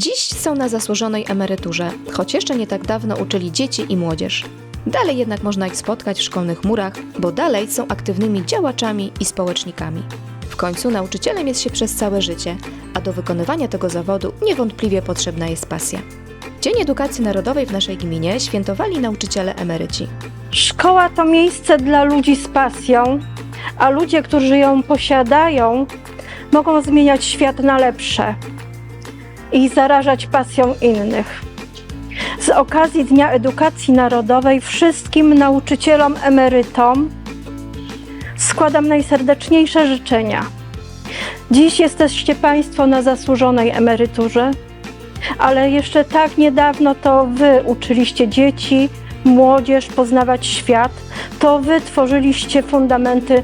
Dziś są na zasłużonej emeryturze, choć jeszcze nie tak dawno uczyli dzieci i młodzież. Dalej jednak można ich spotkać w szkolnych murach, bo dalej są aktywnymi działaczami i społecznikami. W końcu nauczycielem jest się przez całe życie, a do wykonywania tego zawodu niewątpliwie potrzebna jest pasja. Dzień Edukacji Narodowej w naszej gminie świętowali nauczyciele emeryci. Szkoła to miejsce dla ludzi z pasją, a ludzie, którzy ją posiadają, mogą zmieniać świat na lepsze i zarażać pasją innych. Z okazji Dnia Edukacji Narodowej wszystkim nauczycielom emerytom składam najserdeczniejsze życzenia. Dziś jesteście Państwo na zasłużonej emeryturze, ale jeszcze tak niedawno to Wy uczyliście dzieci, młodzież poznawać świat, to Wy tworzyliście fundamenty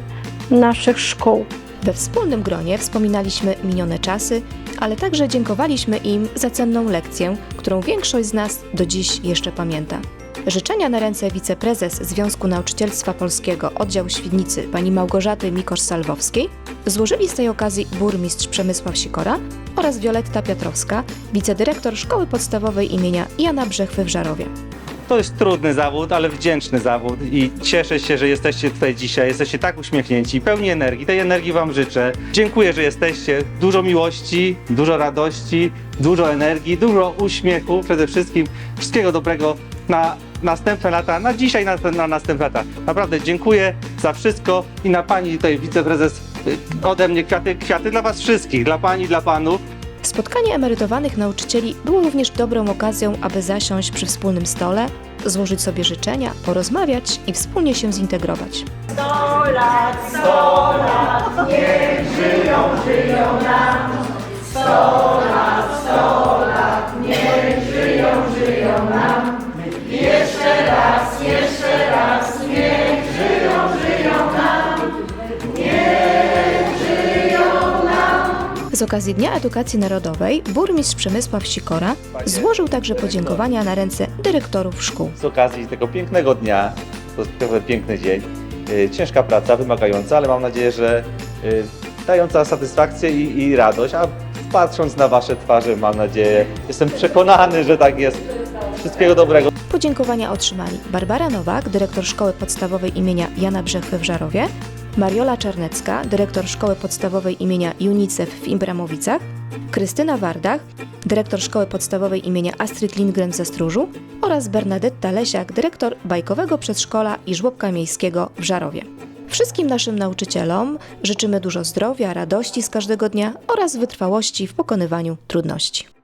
naszych szkół. We wspólnym gronie wspominaliśmy minione czasy, ale także dziękowaliśmy im za cenną lekcję, którą większość z nas do dziś jeszcze pamięta. Życzenia na ręce wiceprezes Związku Nauczycielstwa Polskiego Oddział Świdnicy pani Małgorzaty Mikosz-Salwowskiej złożyli z tej okazji burmistrz Przemysław Sikora oraz Wioletta Piotrowska, wicedyrektor Szkoły Podstawowej imienia Jana Brzechwy w Żarowie. To jest trudny zawód, ale wdzięczny zawód i cieszę się, że jesteście tutaj dzisiaj. Jesteście tak uśmiechnięci, pełni energii. Tej energii Wam życzę. Dziękuję, że jesteście. Dużo miłości, dużo radości, dużo energii, dużo uśmiechu. Przede wszystkim wszystkiego dobrego na następne lata, na dzisiaj, na, na następne lata. Naprawdę dziękuję za wszystko i na Pani tutaj wiceprezes y, ode mnie kwiaty, kwiaty dla Was wszystkich, dla Pani, dla Panów. Spotkanie emerytowanych nauczycieli było również dobrą okazją, aby zasiąść przy wspólnym stole, złożyć sobie życzenia, porozmawiać i wspólnie się zintegrować. Z okazji Dnia Edukacji Narodowej burmistrz Przemysław Sikora złożył także podziękowania na ręce dyrektorów szkół. z okazji tego pięknego dnia, to jest piękny dzień. Y, Ciężka praca, wymagająca, ale mam nadzieję, że y, dająca satysfakcję i, i radość, a patrząc na Wasze twarze, mam nadzieję, jestem przekonany, że tak jest. Wszystkiego dobrego. Podziękowania otrzymali Barbara Nowak, dyrektor Szkoły Podstawowej imienia Jana Brzechwy w Żarowie, Mariola Czarnecka, dyrektor Szkoły Podstawowej imienia UNICEF w Imbramowicach, Krystyna Wardach, dyrektor Szkoły Podstawowej imienia Astrid Lindgren w Zastróżu oraz Bernadetta Lesiak, dyrektor Bajkowego Przedszkola i Żłobka Miejskiego w Żarowie. Wszystkim naszym nauczycielom życzymy dużo zdrowia, radości z każdego dnia oraz wytrwałości w pokonywaniu trudności.